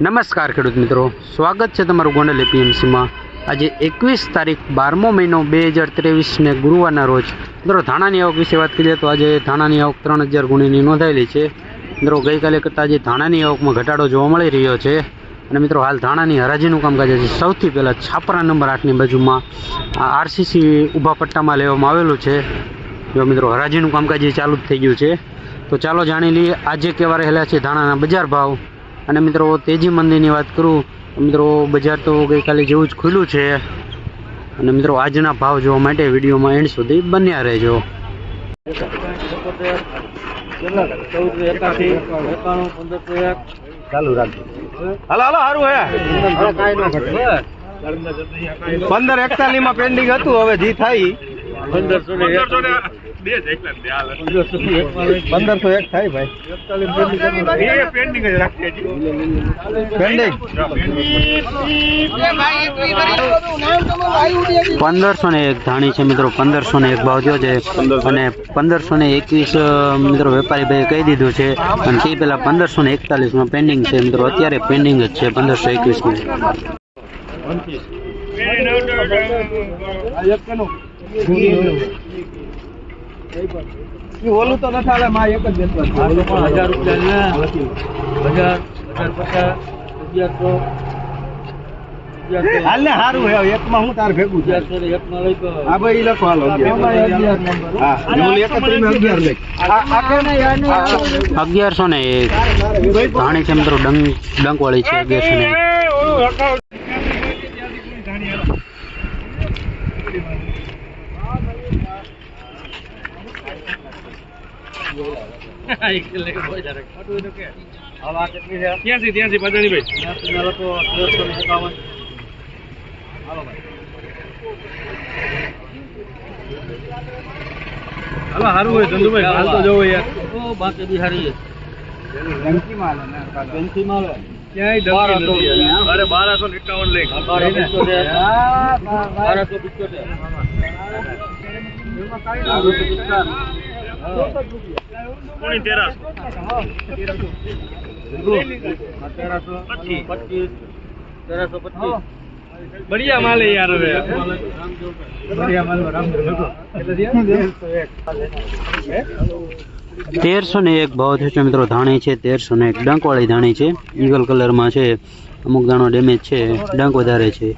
નમસ્કાર ખેડૂત મિત્રો. સ્વાગત છે તમારું ગોંડલ એપીએમસીમાં. આજે એકવીસ તારીખ બારમો મહિનો બે હજાર ત્રેવીસને ગુરુવારના રોજ. મિત્રો, ધાણાની આવક વિશે વાત કરીએ તો આજે ધાણાની આવક ત્રણ હજાર ગુણીની નોંધાયેલી છે. મિત્રો, ગઈકાલે કરતાં આજે ધાણાની આવકમાં ઘટાડો જોવા મળી રહ્યો છે. અને મિત્રો, હાલ ધાણાની હરાજીનું કામકાજ છે સૌથી પહેલાં છાપરા નંબર આઠની બાજુમાં આરસીસી ઊભા પટ્ટામાં લેવામાં આવેલું છે. જો મિત્રો, હરાજીનું કામકાજ ચાલુ જ થઈ ગયું છે. તો ચાલો જાણી લઈએ, આજે કેવા રહેલા છે ધાણાના બજાર ભાવ. અને મિત્રો તેજી મંદિરની વાત કરું મિત્રો બજાર તો ગઈકાલે જેવું જ ખુલ્લું છે. અને મિત્રો આજના ભાવ જોવા માટે વિડીયોમાં એન્ડ સુધી બન્યા રહેજો. ચાલુ રાખજો હાલો હાલો સારું હે. પંદર એકતાલીસમાં પેન્ડિંગ હતું હવે જી થાય પંદરસો એક થાય ભાઈ. પેન્ડિંગ પંદરસો ને એક ધાણી છે મિત્રો પંદરસો ને એક ભાવ થયો છે. અને પંદરસો ને એકવીસ મિત્રો વેપારી ભાઈ કહી દીધું છે. અને તે પહેલા પંદરસો ને એકતાલીસમાં પેન્ડિંગ છે મિત્રો અત્યારે પેન્ડિંગ જ છે પંદરસો એકવીસમાં. ઓલું તો નથી આવે માં એક જ બેસવા હજાર રૂપિયા હજાર હજાર પચાસ હાલ ને સારું હે એકમાં હું તાર ભેગું છે હા ભાઈ ઈ લખો હાલો હા ઓલું એકત્રીસમાં અગિયાર લખ. આ- આ કેમ? આ- અગિયારસો ને ભાઈ હાલો સારું હોય ચંદુભાઈ હાલ તો જોવો યાર બાકી બિહારી ડંકી માલ ડંકી માલ ડંકી બારસો ને લેખ બારસો પિત્તોતેર કોની તેરાસો પચીસ. પચીસ. તેરસો પચીસ. બઢિયા માલ યાર હવે બઢિયા માલ તેરસો ને એક ભાવ થયો છે મિત્રો ધાણી છે તેરસો ને એક. ડંકવાળી ધાણી છે ઈગલ કલરમાં છે અમુક દાણો ડેમેજ છે ડંક વધારે છે.